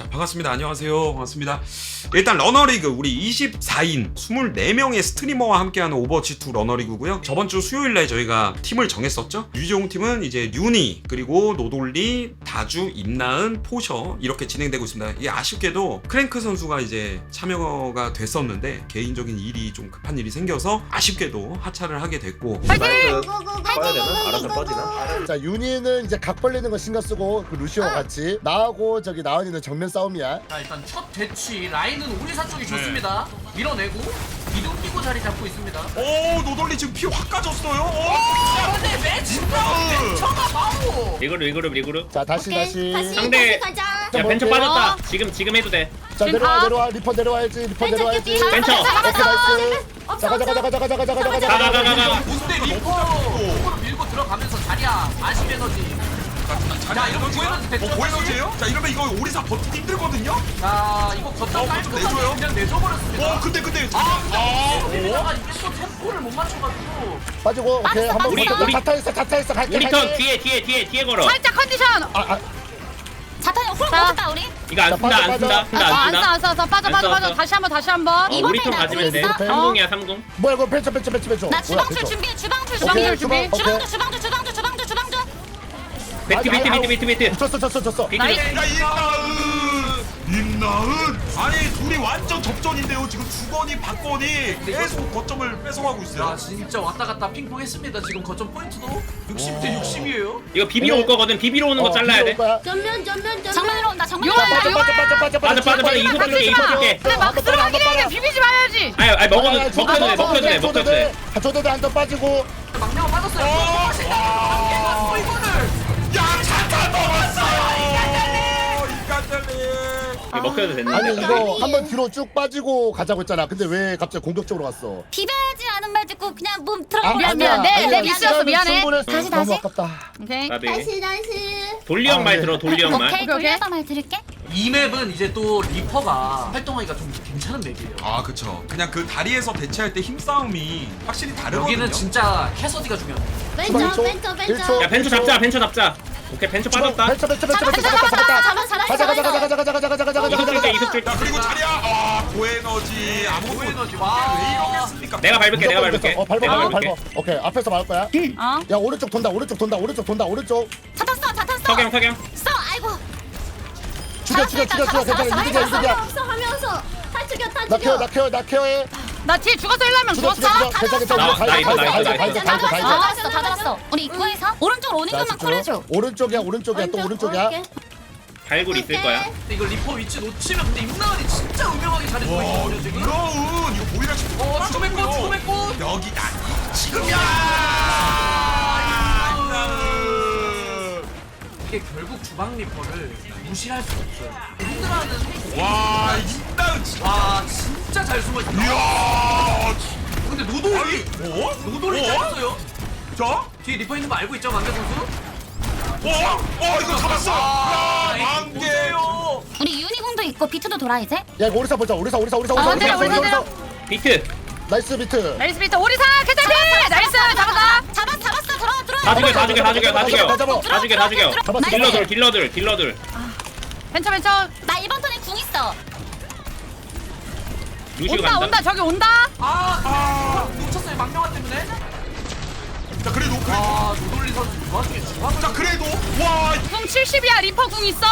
자 반갑습니다. 안녕하세요. 반갑습니다. 일단 러너리그 우리 24인 24명의 스트리머와 함께하는 오버워치2 러너리그고요. 저번 주 수요일 날 저희가 팀을 정했었죠? 유지용 팀은 이제 뉴니 그리고 노돌리 다주 임나은 포셔 이렇게 진행되고 있습니다. 이게 아쉽게도 크랭크 선수가 이제 참여가 됐었는데 개인적인 일이 좀 급한 일이 생겨서 아쉽게도 하차를 하게 됐고. 파이팅! 꺼야 되나? 알아서 꺼지나? 자 윤희는 이제 각 벌리는 거 신경 쓰고 그 루시오와 같이 나하고 저기 나은이는 정면 싸움이야. 자 일단 첫 대치 라인은 오리사 쪽이 좋습니다. 밀어내고 이동 끼고 자리 잡고 있습니다. 오 노돌리 지금 피 확 까졌어요. 야 근데 왜 진짜. 벤처가 바로. 리그룹 리그룹 리그룹. 자 다시 다시. 상대 가자. 야 벤처 뭐, 빠졌다. 지금 지금 해도 돼. 자 지금 내려와 가. 내려와. 리퍼 내려와야지 리퍼 내려와야지. 벤처. 오케이 나이스. 없어, 가자 가 자 가자 가 자 가 자 가 자 가 자 가. 가가 가가 근데 리퍼 리퍼로 밀고 들어가면서 자리야. 아쉽 에너지 자 이러면 됐죠 어, 고에너지예요? 자 이러면 이거 오리사 버티기 힘들거든요? 자 이거 어, 거점 좀 깔끔하게 내줘요. 그냥 내줘버렸습니다 어 근데 근데 아 근데 비비다가 이게 또 템포를 못 맞춰가지고 빠지고 오케이 빠졌어, 한번 우리- 우리- 다타 있어 갈게 우리 턴 갈게 뒤에 뒤에 뒤에 뒤에 걸어 살짝 컨디션. 아, 아, 자탄이 홀 못했다 우리. 이거 안 자, 쓴다 안 쓴다 빠져. 쓴다 어, 안 쓴다 안 써, 안 써. 빠져, 안 빠져, 써, 빠져. 다시 한 번, 다시 한 번. 어 이번에 우리 턴 나 가지면 돼 있어? 3공이야 3공 뭐야 이거 벤처 벤처 벤처 벤처 나 뭐야 주방줄 벤처 준비해 주방줄 오케이, 주방줄 주방, 오케이. 주방줄 주방줄 비트 비트 비트 비트 비트 졌어 졌어 졌어 나이스. 야 임나은 임나은 아니 둘이 완전 접전인데요 지금 주건이 박건이 계속 거점을 뺏어가고 있어요 야 진짜 왔다 갔다 핑퐁 했습니다 지금 거점 포인트도 60대 60이에요 이거 비비로 올 거거든 비비로 오는 거 잘라야 돼 전면 전면 전면 정면으로 온다 정면으로 빠져 빠져 빠져 빠져 빠져 빠져 빠져 이속 줄게 이속 줄게 근데 막 들어가기는 비비지 말아야지. 아니 아니 먹어도 먹혀도 돼 먹혀도 돼 먹혀도 돼 한번 빠지고 막내가 빠졌어요 어, 이 이거 먹혀도 됐는데. 아니 이거 한번 뒤로 쭉 빠지고 가자고 했잖아. 근데 왜 갑자기 공격적으로 갔어? 비벼야지 않은 말 듣고 그냥 몸 들어가 미안, 아니야, 미안. 내- 아니야, 내 미스였어, 미안해. 충분했어. 다시, 너무 다시. 아깝다. 오케이. 나비. 다시 돌리 형 아, 말 네. 들어 돌리 형 말. 오케이. 돌려서 말 들을게. 이 맵은 이제 또 리퍼가 활동하기가 좀 괜찮은 맵이에요. 아 그쵸. 그냥 그 다리에서 대체할 때 힘싸움이 확실히 다르거든요. 여기는 진짜 캐서디가 중요합니다. 왼쪽, 왼쪽, 왼쪽. 야 벤처 잡자 벤처 잡자 오케이 벤처 빠졌다. 벤처 벤처 벤처 벤처 잡았어 잡았다 잡았어 잡았다 잡았어 가자 가자 가자 가자 가자 가자 가자 가자. 줄게 가자 줄게 자 그리고 자리야? 아 고에너지. 아무것도 고에너지, 왜 와. 이러겠습니까? 내가 밟을게 내가 밟을게. 어 밟아 내가 밟아 밟을게. 밟아. 오케이 앞에서 막을 거야? 어. 야 오른쪽 돈다 오른쪽 돈다 오른쪽 돈다 오른쪽. 잡았어 잡았어. 석영 석영. 써 아이고. 죽여 죽여 죽여 죽여 괜찮아 이득이야 이득이야. 하면서. 다 죽여 다 나 케어 나 케어 나 케어해 나 뒤에 죽어서 일라면. 죽었어. 괜찮아 나- 괜찮아 나나 이거, 나 가이드 이거. 가이드 다 가이드 잡았어. 다 잡았어. 우리 입구에서 오른쪽으로 오는 자 것만 콜해줘. 오른쪽이야 오른쪽이야 또 오른쪽이야. 발굴 있을 거야. 이거 리퍼 위치 놓치면 근데 임나은이 진짜 은명하게 잘해주고 와 있거든요 지금. 이러은 이거 보이라 싶어 어 죽음의 꽃 죽음의 꽃 여기다 지금이야! 임나은 이게 결국 주방 리퍼를 무시할 수 없어요. 힘들어하는 와 임나은 진짜. 와 진짜 잘 숨어있다. 이야 근데 노돌이 어? 노돌이 어? 잘했어요. 자? 뒤에 리퍼 있는 거 알고 있죠 만개 선수? 어? 어 이거 잡았어. 아, 야 만개 보세요. 우리 유니공도 있고 비트도 돌아 이제? 야 이거 오리사 보자. 오리사 오리사 오리사 아, 오리사 맞아요, 오리사. 오리사. 오리사 비트. 나이스 비트. 나이스 비트. 오리사 캐자비 나이스 잡았다. 잡았 잡았어 들어와 들어와. 다 죽여 다 죽여 다 죽여. 다 죽여 다 죽여 다 죽여. 잡았어. 딜러들 딜러들 딜러들 벤처 벤처 나 이번 턴에 궁 있어. 루시오 온다 간다. 온다 저기 온다. 아, 아 놓쳤어요 망명아 때문에. 자 그래도 그래도. 아 노돌리 선수 그 와중에 주방 자 그래도. 와. 궁 70이야 리퍼 궁 있어.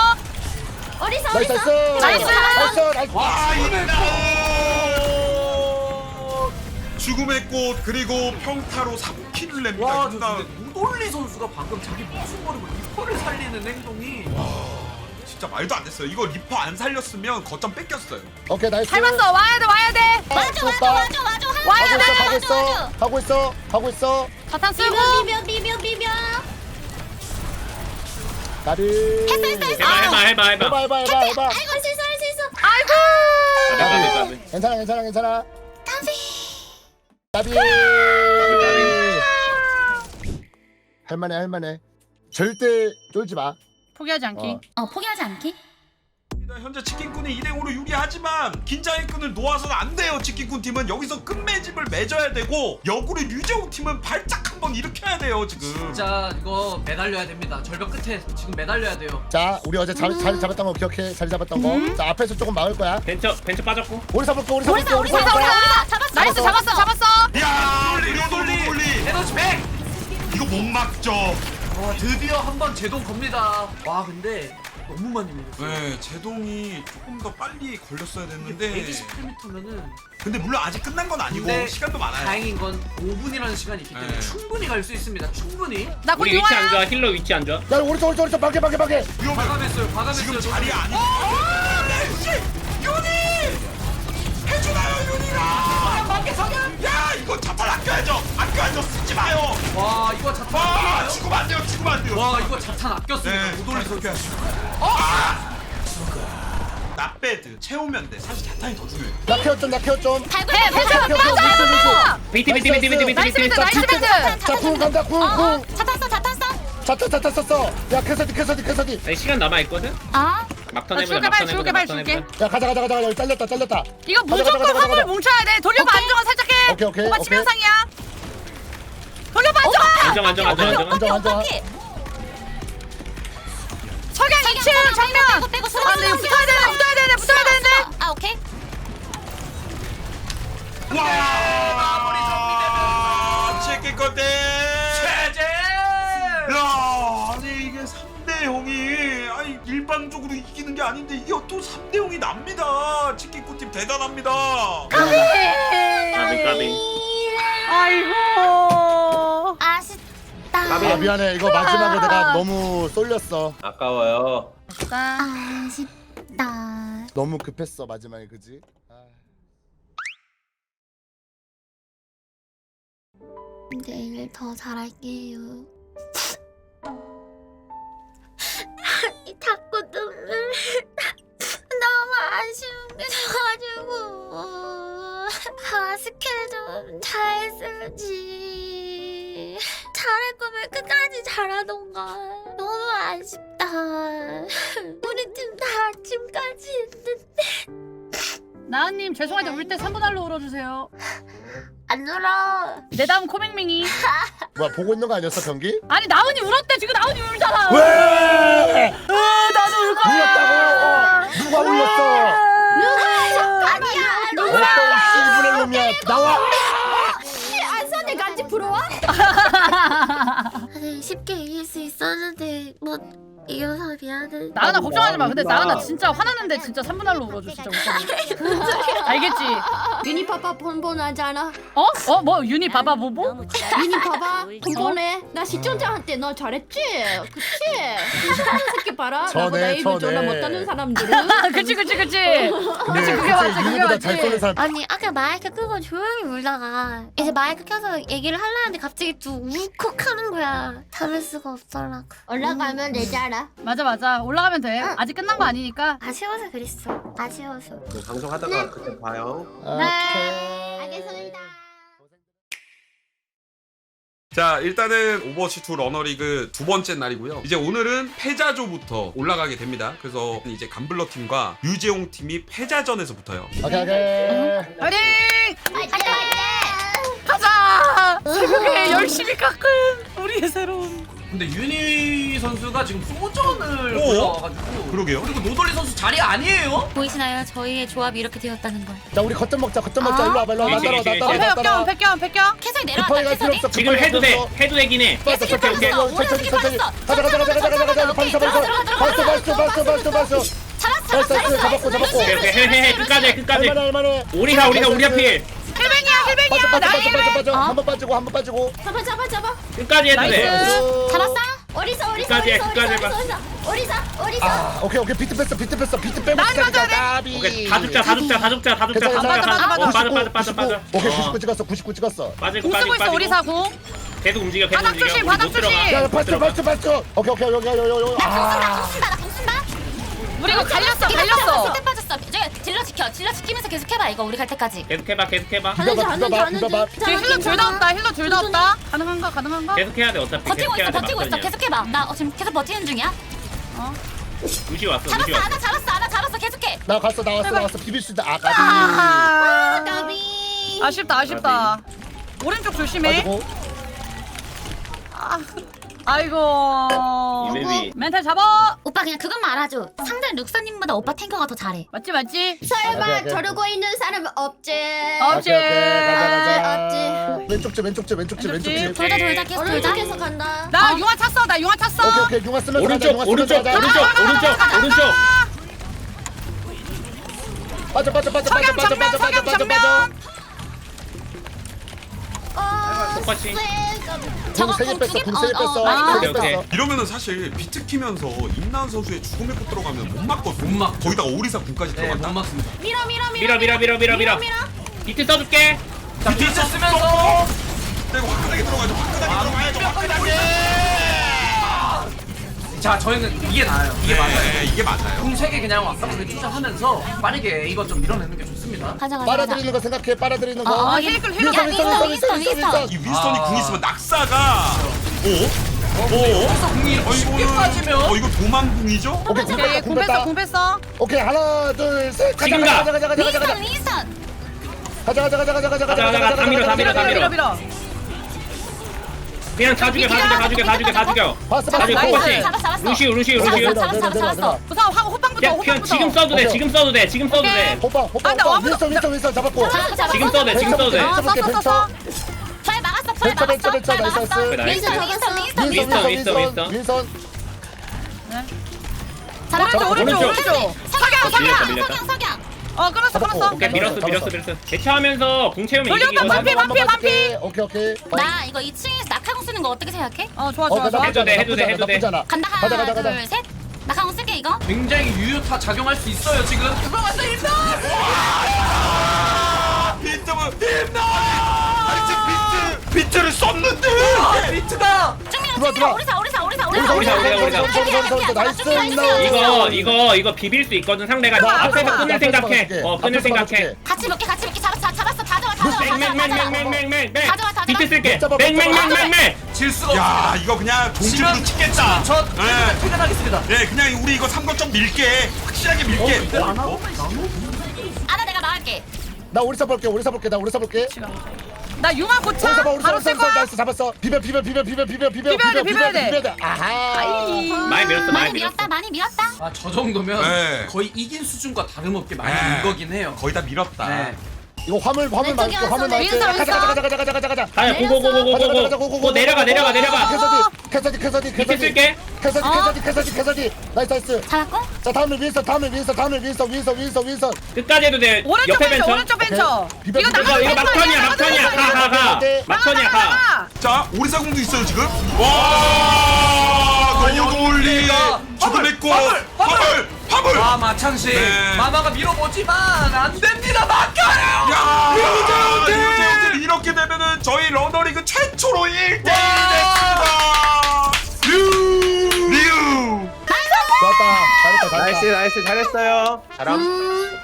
어디서 나이스 어디서? 나이스. 나이스. 나이스. 나이스. 와 임나은 죽음의 꽃 그리고 평타로 3킬을 냅니다 와, 저 근데 노돌리 선수가 방금 자기 목숨 걸고 리퍼를 살리는 행동이 진짜 말도 안 됐어요. 이거 리퍼 안 살렸으면 거점 뺏겼어요. 오케이 나이스. 닮았어. 와야 돼 와야 돼. 와줘 와줘 와줘 와줘. 와야 하나 돼. 하고 와줘 있어. 와줘 하고 있어 하고 있어. 자탄 쓰고. 비벼 비벼 비벼 다리 했어 했어 했어. 해봐 해봐 해봐 해봐. 해봐 해봐 해봐 해봐. 아이고 할수 있어 할 수. 있어 아이고. 까비 까비 까비 괜찮아 괜찮아 괜찮아. 까비. 다비. 할만해 할만해. 절대 쫄지 마 포기하지 않기. 어. 어 포기하지 않기? 현재 치킨꾼이 2대5로 유리하지만 긴장의 끈을 놓아서는 안 돼요. 치킨꾼 팀은 여기서 끝맺음을 맺어야 되고 역으로 류재웅 팀은 발작 한번 일으켜야 돼요 지금. 진짜 이거 매달려야 됩니다. 절벽 끝에 지금 매달려야 돼요. 자 우리 어제 자, 자리 잡았던 거 기억해? 자리 잡았던 거자 앞에서 조금 막을 거야. 벤처 벤처 빠졌고. 우리 잡을게 우리 잡을게 우리 우리사 잡을게. 우리사 잡았어 나이스 잡았어. 잡았어 야 로돌리 로돌리. 에너지 100! 이거 못 막죠 와 드디어 한 번 제동 겁니다. 와 근데 너무 많이 밀렸어요. 네 제동이 조금 더 빨리 걸렸어야 됐는데 128m면은 근데 물론 아직 끝난 건 아니고 근데 시간도 많아요 다행인 건 5분이라는 시간이 있기 때문에 네. 충분히 갈 수 있습니다. 충분히. 나곧 우리 위치 안 좋아 힐러 위치 안 좋아 야 오른쪽 오른쪽 오른쪽 막게 막게 위험해 과감했어요. 과감했어요. 지금 저는. 자리 아니 아 멜시 윤 아껴야죠 쓰지 마요 와 이거 자탄 와 아껴요? 죽으면 안 돼요 죽으면 안 돼요 와 이거 자탄 아꼈습니다. 네 오돌리 선수. 그렇게 아! 나배드 채우면 돼 사실 자탄이 더 중요해 나 케어 좀 나 케어 좀 벤처 오케이, 오케이, 오케이, 오케이, 오케이. 비트 비트 비트 비트 비트 나이스 비트 벤처 나이스 벤처 자, 궁 간다, 궁, 궁. 차 탔어 차 탔어 자타 자타 썼어 야 캐서디 캐서디 캐서디 아니, 시간 남아 있거든 아 막턴 나 해보자 줄게, 막턴 빨리 해보자 줄게, 빨리 막턴 줄게. 해보자 야 가자 가자 가자 여기 잘렸다 잘렸다 이거 가자, 무조건 가자, 화물 가자. 뭉쳐야 돼 돌려봐 오케이. 안정환 살짝 해 오케이, 오케이, 오빠 오케이. 치명상이야 돌려봐 안정환 안정 안정 안정 안정 안정 안정 석양 2층 정면! 빼고 빼고 아 근데 이거 붙어야 되네 붙어야 되네 붙어야 되는데! 아 오케이. 와 치킨 건데 최재! 야 아니 이게 3대 0이 아니 일방적으로 이기는 게 아닌데 이게 또 3대 0이 납니다. 치킨꾼팀 대단합니다. 까비 까비. 아이고 아쉽다 아 미안해. 이거 마지막에 내가 너무 쏠렸어. 아까워요. 아쉽다. 너무 급했어 마지막에. 그지? 아. 내일 더 잘할게요. 이 자꾸 눈물. 너무 아쉬운 게 져가지고. 아 스킬 좀 잘 쓰지 잘할 거면 끝까지 잘하던가. 너무 아쉽다. 우리 팀 다 아침까지 했는데. 나은님 죄송한데 울 때 3분 할로 울어주세요. 안 울어. 내 다음 코맹맹이. 뭐야 보고 있는 거 아니었어 경기? 아니 나은이 울었대. 지금 나은이 울잖아. 왜? 나도 울 거야. 울렸다고 누가 울렸어? 아니야 어떤 씨부의 놈이야 나와 부러워? 쉽게 이길 수 있었는데 뭐 이겨서 미안해 나은아 걱정하지 마 근데. 나은아 진짜 화났는데 진짜 3분 할로 울어줘 진짜 울 거면 알겠지? 유니 봐봐 번번하잖아. 어? 어? 뭐 유니 봐봐 뭐뭐? 유니 봐봐 번번해. 나 시청자한테 너 잘했지? 그치? 시청자 새끼 봐라. 전에, 나보다 입을 전에. 전화 못하는 사람들은. 그치 그치 그치 근데 그게 맞지, 그게 유니보다 잘 맞지. 쏘는 사람 아니 아까 마이크 끄고 조용히 울다가 이제 마이크 켜서 얘기를 하려는데 갑자기 또 울컥하는 거야 참을 수가 없더라고 올라가면 되잖아. 맞아. 맞아 올라가면 돼. 아직 끝난 거 아니니까. 아쉬워서 그랬어. 아쉬워서. 방송하다가 그때 봐요. 오케이. 알겠습니다. 자 일단은 오버워치 2 러너리그 두 번째 날이고요. 이제 오늘은 패자조부터 올라가게 됩니다. 그래서 이제 감블러 팀과 유재홍 팀이 패자전에서 붙어요. 오케이 오케이. 파이팅! 화이팅! 가자! 새벽에 열심히 깎은 우리의 새로운 근데 윤희 선수가 지금 소전을 오? 올라와가지고 그러게요. 그리고 노돌리 선수 자리 아니에요? 보이시나요 저희의 조합이 이렇게 되었다는 걸 자 우리 걷점 먹자 걷점 먹자 일로 와봐 일로 와봐 일찍, 따라와 일찍. 어, 따라와 백경 따라와 백경 백경 캐서이 급하게 내려왔다 갈 필요 캐서이 없어 지금 해도 돼 해도 되긴 해 빠졌어 천천히 오케이 오른쪽 천천히 뒤 천천히 빠졌어. 가자 가자 가자 가자 가자 가자 발사 발사 발사 발사 발사 발사 발사 잘했어 나이스, 잘했어 잡았고, 잡았고. 오케이 오케이 해해 끝까지 해, 끝까지 할만해 할만해 우리가 우리가 우리 앞필 힐뱅이야 빠져 힐뱅이야! 빠져 나 빠져 빠져 빠져. 어? 한 번 빠지고 한 번 빠지고. 잡아 잡아 잡아. 끝까지 해도 돼. 나이스. 잘했어? 어리사 어리사 끝까지 해. 어리사 어리사 어리사. 아 오케이 오케이. 비트 뺐어 비트 뺐어. 비트 빼고 난 시작이다. 맞아야 돼. 까비. 오케이. 다 죽자 다 죽자 다 죽자 다 죽자. 다 괜찮아, 죽자 다- 어, 빠져 99, 빠져 빠져 빠져 99. 오케이 어, 99 찍었어 99 찍었어. 빠지고 공 쓰고 빠지고 있어 우리 빠지고. 사고 계속 움직여 계속 바닥 움직여. 조심, 바닥 못 들어가. 조심. 야못 발수 들어가. 발수 발수 오케이 오케이 오케이 오케이 오케이. 아 공쓴다 나 공쓴다. 우리 이거 갈렸어 갈렸어 저기 딜러 지켜. 딜러 지키면서 계속 해봐 이거 우리 갈 때까지. 계속 해봐 계속 해봐. 비벼봐 비벼봐 비벼봐. 지금 힐러 둘 다 없다 힐러 둘 다 없다. 가능한가 가능한가? 계속 해야 돼 어차피. 버티고 계속 해야 있어 돼 버티고 있어. 막판이야 계속 해봐 나 어, 지금 계속 버티는 중이야. 루시오 왔어 잡았어 왔어. 아나 잡았어 아나 잡았어. 계속해. 나 갔어 나왔어 나왔어. 비빌 수 있다. 아 가비. 아, 까비. 아쉽다 아쉽다. 오른쪽 조심해. 가지고. 아 이고. 이베비 멘탈 잡아. 오빠 그냥 그것만 알아줘 상대 룩사님보다 오빠 탱커가 더 잘해 맞지 맞지. 설마 오케이. 저러고 있는 사람 없지. 없지. 오케이 오케이 가자 가자 아, 왼쪽 집 왼쪽 집 왼쪽 집 왼쪽 집 돌자 돌자 계속 돌자 오른쪽에서 간다. 나 융화 찼어. 나 융화 찼어. 오케이 오케이 융화 쓰면서 가자 오른쪽 융화 쓰면서 오른쪽 가자 오른쪽 오른쪽 오른쪽 빠져 빠져 빠져 빠져 석양 빠져 정면 빠져 석양 빠져 빠져 정면. 어, 똑같이. 저거 세개 뺐어, 공 세개 뺐어. 오케이 오케이. 이러면은 사실 비트 키면서 임나은 선수의 죽음의 꽃 들어가면 못 맞거든. 못 맞. 거의 다 오리사 군까지 네, 들어간다. 맞습니다. 밀어 밀어 밀어 밀어, 밀어, 밀어, 밀어. 비트 써줄게. 비트 비트 쓰면서. 내가 화끈하게 들어가야죠. 화끈하게 아, 들어가야죠. 화끈하게. 자, 저희는 이게 나아요. 이게 맞아요. 네, 이게 맞아요. 궁세개 그냥 완벽하게 투자하면서 빠르게 이거 좀 밀어내는 게 좋습니다. 가자 가자 가자 빨아들이는 거 생각해 빨아들이는 어, 거 어, 힐글 윈선 힐글. 윈선 윈선 윈스턴, 윈스턴, 윈선 이 윈스턴이 아. 궁 있으면 낙사가 오? 오? 그래서 궁이 쉽게 빠지면 어 이거 도망궁이죠? 오케이 궁 오케이 뺐다 공궁 뺐어 뺐다 공 뺐어. 오케이 하나 둘셋 가자 지금 가자 가. 가자 가자 가자 가자 윈스턴 윈스턴 가자 가자 가자 가자 가자 가자, 가자, 가자. 다 밀어, 다 밀어, 다 밀어. 밀어. 그냥 다 죽여 다 죽여 다 죽여 다 죽여 다 죽여 봤어 다 봤어 죽여 나이스. 똑같이 잡았어 잡았어 루시오 루시오 잡았어 루시오 잡았어 잡았어 잡았어 우선 하고 호빵부터 야 그냥 호빵부터. 지금 써도 돼 지금 써도 돼 지금 써도 돼 호빵 호빵 아, 나 호빵 와보자. 윈선 윈선 윈선 잡았고 잡았어 잡았어 지금 써도 돼 지금 써도 돼 어, 써, 써, 써, 써. 잘 막았어 잘 벤처, 벤처, 막았어 벤처, 잘 나이스, 막았어 나이스. 윈스턴 윈스턴 윈스턴 윈스턴, 윈스턴 윈스턴, 윈스턴. 윈선 잡았어 오른쪽 오른쪽 오른쪽. 오른쪽. 석양 밀렸다, 석양 밀렸다. 석양 석양 어 끊었어 끊었어. 오케이 밀었어 밀었어 밀었어 대처하면서 궁 채우면 돌렸다, 이기거든 반피, 반피, 반피. 오케이 오케이 어. 나 이거 2층에서 낙하공 쓰는 거 어떻게 생각해? 어 좋아 어, 좋아 좋아. 해도 돼, 해도 돼, 해도 돼. 나쁘잖아. 간다 가자, 하나 가자, 가자. 둘 셋 낙하공 쓸게 이거 굉장히 유효타 작용할 수 있어요, 지금. 들어간다, 일단! 비트면 힘나! 아니 지금 비트 비트를 썼는데. 아, 비트가! 쭈미야 들어와, 쭈미야 들어와. 오리사 오리사 오리사 오리사, 오리사 오리사, 오리사, 오리사, 나이스, 나이스. 이거 이거 이거 비빌 수 있거든 상대가 나 앞에서 앞에서 끊을 생각해. 어 끊을 앞에서 생각해. 같이 몇개 같이 몇개 잡았어 잡았어 다 잡아 다 잡아 다 잡아 다 잡아 맹맹맹맹맹맹맹 가져와, 가져와. 비트 쓸게 잡아, 맹맹맹맹맹 질 수가 야 없습니다. 이거 그냥 종집으로 지면- 찍겠다. 저 네. 퇴근하겠습니다. 네 그냥 우리 이거 3거점 밀게 확실하게 밀게. 어? 어? 아나 내가 나갈게 나 오리사 볼게 오리사 볼게 나 오리사 볼게 나 융화 고차. 오리사 봐 오리사 바로 오리사 쓸 오리사 거야. 나이스 잡았어 비벼 비벼 비벼 비벼 비벼 비벼 비벼야 돼, 비벼 비벼야 돼. 비벼야 돼 아하 많이 밀었어 많이 밀었어 많이 밀었다 아, 저 정도면 네. 거의 이긴 수준과 다름없게 많이 네. 인 거긴 해요. 거의 다 밀었다. 네. 이거 화물 화물 왼쪽에 맞고 화물 왔어, 맞고 윈선, 가자 가자 윈선. 가자 가자 가자 가자 가자 가야 고고고고고고고 내려가 내려가 내려가 캐서디 캐서디 캐서디 비트 캐서디 쓸게 캐서디 어. 캐서디 캐서디 캐서디 나이스 나이스 잡았고 자 다음에 윈선 다음에 윈선 다음에 윈선 윈선 윈선 윈선 끝까지 해도 돼 오른쪽 옆에 벤처 벤처 오른쪽 벤처. 비벼, 이거 비벼, 나가 이거 이거 막판이야 막판이야 가가가 막판이야 가자 오리사궁도 있어요 지금. 와 놀리. 죽음의 꽃. 화물, 화물. 아, 마창씨. 네. 마마가 밀어보지만 안 됩니다, 막아요! 야 유재훈 유재훈 이렇게 되면은 저희 러너리그 최초로 1대1 됐습니다. 류 류. 좋았다 잘했다 잘했다 나이스 나이스 잘했어요. 잘함.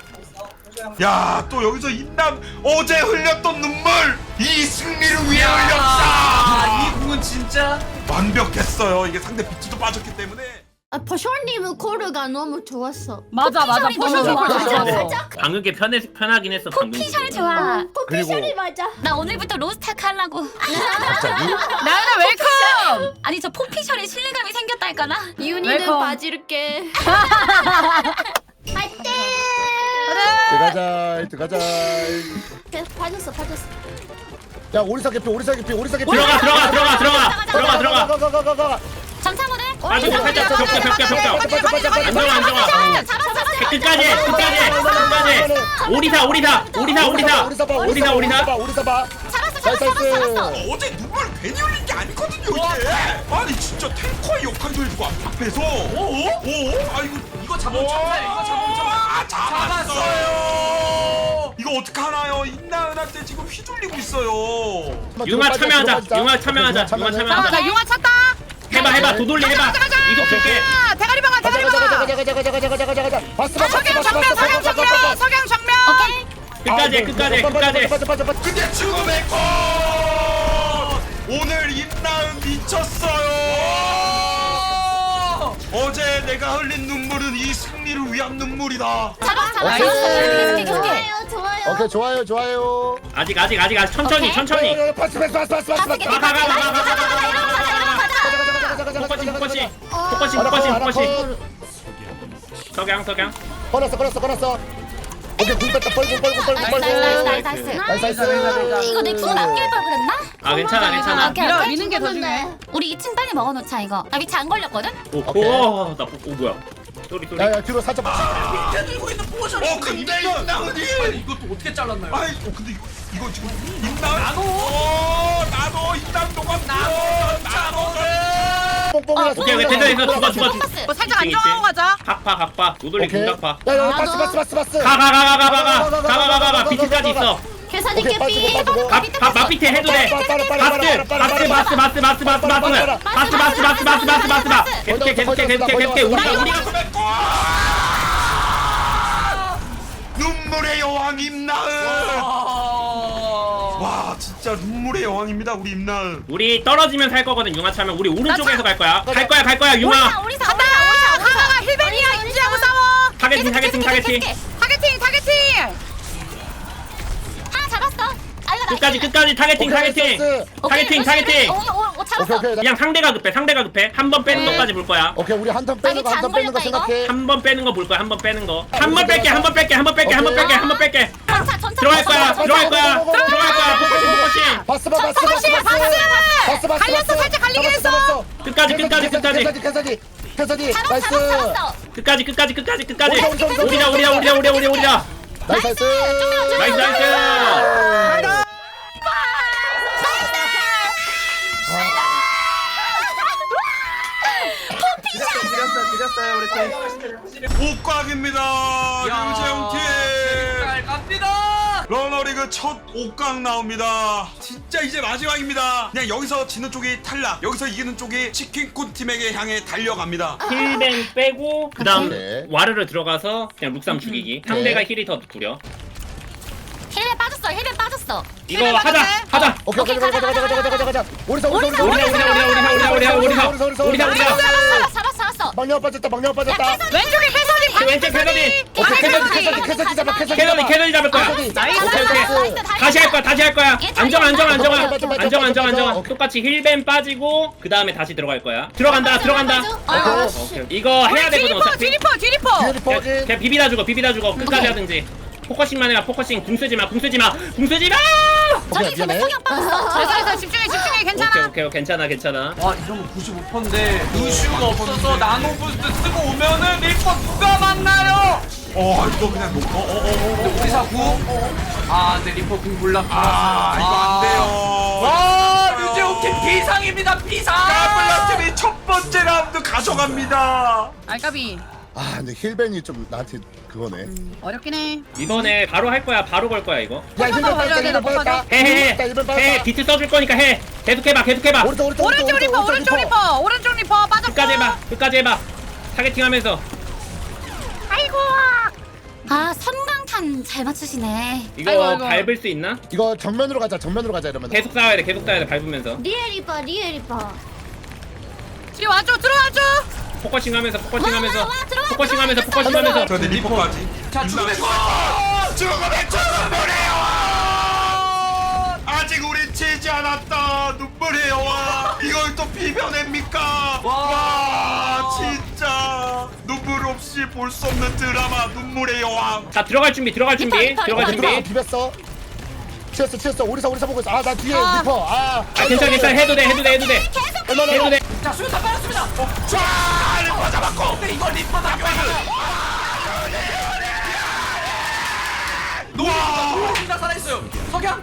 야 또 여기서 인남 어제 흘렸던 눈물 이 승리를 위해 아, 흘렸다. 이 궁은 진짜. 완벽했어요. 이게 상대 비트도 빠졌기 때문에. 아, 버셔님은 코르가 너무 좋았어. 맞아 맞아. 포션 좋아. 좋아. 진짜. 방금 게 편해, 편하긴 했어 방금 포피셜 좋아 포피셜이 맞아. 나 오늘부터 로스타크 하려고 나는 웰컴. 아니 저 포피셜에 신뢰감이 웰컴. 빠질게. 화이팅! 들어가자 들어가자 계속 빠졌어, 빠졌어. 야 오리사 개피 오리사 개피 오리사 개피 들어가 들어가 들어가 들어가 들어가 들어가 가가가가가가 델아 저거 살짝 벽자 안정아 안정아 끝까지 끝까지 끝까지 오리사 오리사 오리사 오리사 오리사 봐 오리사 오리사 오리사 봐 어제 눈물 괜히 흘린 게 아니거든요 이게. 아니 진짜 탱커의 역할도 해주고 앞에서. 어? 어? 아 이거 이거 잡으면 참사해, 이거 잡으면 참사. 아 잡았어요. 이거 어떻게 하나요? 인나은한테 지금 휘둘리고 있어요. 융화 참여하자 융화 참여하자 융화 아, 참여하자 나 융화 찼다. 해봐 해봐. 도돌리 해봐. 이속 줄게. 아, 대가리 방아 가자 대가리 가자 방아. 가자 가자 가자 가자 가자 가자 가자. 봤어 석양 정면 석양 정면 석양 정면. 오케이. 끝까지 끝까지 끝까지 빠져 빠져 빠져 근데 죽음의 꽃 오늘 임나은 미쳤어요! 어제 내가 흘린 눈물은 이 승리를 위한 눈물이다. 잡아 잡아. 오케이. 좋아요 좋아요. 오케이 좋아요 좋아요. 아직 아직 아직 아직. 천천히. 천천히. 야, 야, 야, 파스 파스 파스 파스 파스. 파스 가, 가, 가, 가, 가, 가, 포커싱 컷, 하나 포커싱 컷. 석양 석양 걸었어 걸었어 걸었어 오케이 굴 뺐다 뻘고 뻘고 뻘고 뻘고 나이스 나이스 나이스. 나이스 나이스 이거 내 궁을 아낄 걸 그랬나? 아 괜찮아 괜찮아 오케이, 밀어 오케이. 미는 게더 중요해. 우리 2층 빨리 먹어놓자 이거. 나 위치 안 걸렸거든? 오케이. 오오나 오 뭐야 쏘리 쏘리 야야 뒤로 살짝 밑에 들고 있는 포션 어, 근데 임나은이. 아니 이것도 어떻게 잘랐나요? 아이, 어, 근데 이거 이거 지금 임나은 나도 나도 임나은 녹았나? 나도. 뽕뽕이라서 오케이 오케이 대전에서 죽어 죽어 죽어. 뭐 살짝 안정하고 가자. 각파 각파 노돌리 오케이 군각파 야야 파스 파스 파스 파스 가 가 가 가 가 가 가 가 가 가 비트까지 있어 계산이 오케이, 빠지고, 깨비. 빠지고. 밥 마피테 해도 돼 빨리, 빨리, 빨리, 바스 빨리, 빨리, 빨리, 바스 바스 바스 바스 바스 바스 바스 바스 바스 바스 바스 바스 바스 계속해 계속해 계속해 계속해 우리가 우리가 눈물의 여왕 임나은. 진짜 눈물의 여왕입니다 우리 임나은. 우리 떨어지면 살 거거든 융화 차면 우리 오른쪽에서 갈 거야 갈 거야 갈 거야 우리사 융화 우리 사 간다. 가가가 힐벤이야 인지하고 싸워. 타겟팅 타겟팅 타겟팅 타겟팅 타겟팅. 하나 잡았어. 알려 끝까지 끝까지 타겟팅 타겟팅 타겟팅 타겟팅 오오 오케이 잡았어. 오케이 나- 그냥 상대가 급해 상대가 급해 한 번 빼는 네. 것까지 볼 거야 오케이 우리 한턴 빼는 거 한턴 잘 빼는 거 생각해 한 번 빼는 거 볼 거야 한 번 빼는 거 한 번 뺄게 한 번 뺄게 한 번 뺄게 한 번 뺄게 한 번 뺄게 전차 전차. 들어갈 거야 들어갈 거야 들어갈 거야 포커싱 포커싱 바스 바 바스 바스 바스 바스 바스 갈렸어, 살짝 갈리긴 했어. 끝까지 끝까지 끝까지 캐서디 캐서디 캐서디 잡았어 나이스 잡았어 잡았어. 끝까지 끝까지 끝까지 끝까지 우리다 우리다 우리다 우리다 우리다 우리다 나이스 나이스 나이스 우리 팀 옥광입니다. 류재용 팀. 잘 갑니다. 러너리그 첫 5강 나옵니다. 진짜 이제 마지막입니다. 그냥 여기서 지는 쪽이 탈락, 여기서 이기는 쪽이 치킨꾼 팀에게 향해 달려갑니다. 힐벤 빼고 그 다음 네. 와르르 들어가서 그냥 룩삼 죽이기 상대가 힐이 더 구려 힐에 빠졌어 힐에 빠졌어. 이거 하자. 하자 오케이 오케이 가자 가자 가자 가자 가자 가자 오리사 오리사 오리사 오리사 오리사 오리사 오리사 오리사 오리사 오리사 오리사 잡았어 잡았어 잡았어. 막내가 빠졌다 막내가 빠졌다. 왼쪽에 캐서디. 왼쪽 캐서디! 오케이 캐서디 캐서디. 캐서디 잡아 캐서디 캐서디 잡아. 캐서디 잡을 거야. 오케이 오케이. 다시 할 거야 다시 할 거야. 안정 안정 안정 안정 안정 안정. 똑같이 힐벤 빠지고 그 다음에 다시 들어갈 거야. 들어간다 들어간다. 어. 오케이 이거 해야 되거든 뒤리퍼 어차피. 뒤리퍼 뒤리퍼. 뒤에 리퍼 그냥, 확인 그냥 비비다 주고 비비다 주고 끝까지. 하든지 포커싱만 해라 포커싱 궁 쓰지 마 궁 쓰지 마 궁 쓰지 마 오케이 저기 저기 미안해 성형 빠졌어. 됐어 집중해 집중해 오케이 괜찮아. 오케이 괜찮아 괜찮아 와 이러면 95%인데 루슈가 없어서 나노 부스트 쓰고 오면은 리퍼 누가 만나요? 어, 이거 그냥 놓고, 어, 어, 어, 어. 우리 사구. 아, 네 리퍼 궁 몰라. 아, 이거 안 돼요. 와, 류재욱 팀 비상입니다. 비상. 까불라 팀이 첫 번째 라운드 가져갑니다. 알까비. 아 근데 힐벤이 좀 나한테 그거네 어렵긴 해. 이번에 바로 할 거야 바로 걸 거야 이거 야 힐벤 빠졌다 돼, 힐벤 빠졌다 돼. 해해해 힐벤 해 빠졌다 비트 써줄 거니까 해 계속 해봐 계속 해봐 오른쪽 오른쪽 오른쪽 리퍼 오른쪽 리퍼 오른쪽 리퍼 빠졌고. 끝까지 해봐 끝까지 해봐 타겟팅 하면서 아이고. 아 섬광탄 잘 맞추시네. 이거 아이고, 아이고. 밟을 수 있나? 이거 정면으로 가자 정면으로 가자 이러면 계속 싸워야 돼 계속 싸워야 돼 밟으면서 리에 리퍼 리에 리퍼 뒤 와줘 들어와줘. 포커싱 하면서 포커싱 와, 하면서 와, 와, 포커싱 하면서 포커싱 하면서. 그런데 리퍼까지. 자, 죽음의 수. 죽음의 죽음이래요. 아직 우린 치지 않았다. 눈물의 여왕. 이걸 또 비벼냅니까? 와, 진짜. 눈물 없이 볼 수 없는 드라마. 눈물의 여왕. 자 들어갈 준비 들어갈 준비 리퍼, 리퍼, 들어갈 준비. 비볐어. 치였어 치였어. 오리사 오리사 보고 있어. 아나 뒤에 아. 리퍼. 아. 아 괜찮아 괜찮아. 해도 돼 해도 돼 해도 돼. 얼마나 해도 돼. 자, 수류탄 빠졌습니다. 자, 리퍼 잡았고. 근데 이거 리퍼 다 와, 둘다 살아있어요. 석양.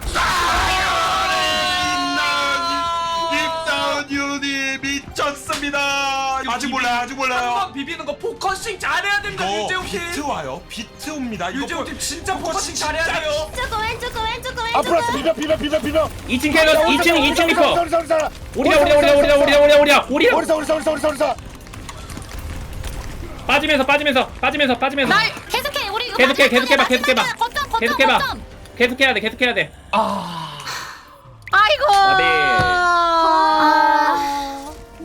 미쳤습니다. 아직 몰라요, 아직 몰라요. 한번 비비는 거 포커싱 잘해야 됩니다. 이거 류재욱 팀. 비트 와요. 비트 옵니다. 이거 뭐- 팀 진짜 포커싱 포커싱 잘해야 돼요. 왼쪽 왼쪽 왼쪽 앞으로 왔어. 비벼 비벼 비벼 비벼. 2층 캐럿 2층 2층 리퍼 오리사 오리사 우리야 우리야 우리야 우리야 우리야 우리야 우리야 우리야. 오리사 오리사 오리사 오리사 오리사 빠지면서 빠지면서 빠지면서 빠지면서. 나 계속해 우리 이거 계속해 마지막 계속해봐 계속해봐. 마지막 거점 거점 계속해봐. 거점. 계속해야 돼 계속해야 돼. 아이고. 아비. 아.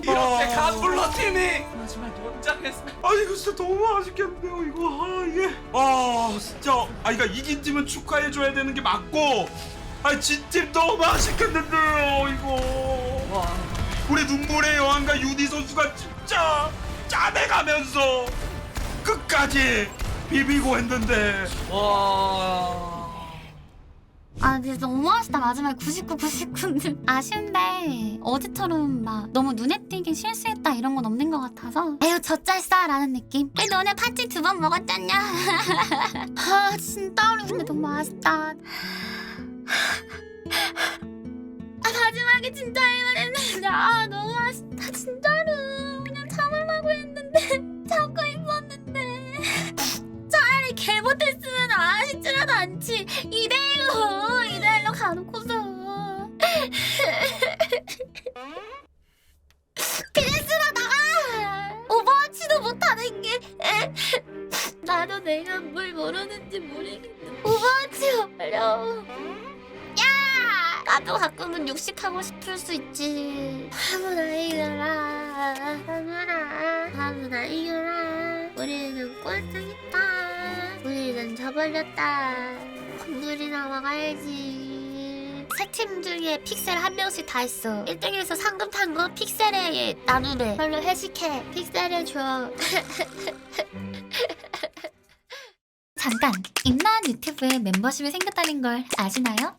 이렇게 간불러 팀이 연장했어. 아 이거 진짜 너무 아쉽겠네요 이거. 아 이게. 아 진짜. 아 이거 이긴 팀은 축하해줘야 되는 게 맞고. 아 진팀 너무 아쉽겠는데요 이거. 우리 눈물의 여왕과 유니 선수가 진짜 짜내가면서 끝까지 비비고 했는데. 와. 아 근데 너무 아쉽다 마지막에 99, 99는 아쉬운데 어제처럼 막 너무 눈에 띄게 실수했다 이런 건 없는 것 같아서 에휴 젖잘싸 라는 느낌. 왜 너네 파티 두 번 먹었잖냐. 아 진짜로 근데 너무 아쉽다. 아 마지막에 진짜 이말했는데. 아 너무 아쉽다. 진짜로. 그냥 참으려고 했는데. 참고 있었는데. 차라리 개 못했으면 아쉽지라도 않지. 2대1로 2대1로 가놓고서. 그냥 쓰러다가 오버워치도 못하는 게. 나도 내가 뭘 모르는지 모르겠는데. 오버워치 어려워. 야! 나도 가끔은 육식하고 싶을 수 있지. 아무나 이겨라. 아무나. 아무나 이겨라. 우리는 꼴등했다. 우리는 져버렸다. 공들이나 막아야지 세 팀 중에 픽셀 한 명씩 다 있어. 1등에서 상금 탄 거 픽셀에 나누래 별로 회식해. 픽셀에 줘 잠깐 임나한 유튜브에 멤버십이 생겼다는 걸 아시나요?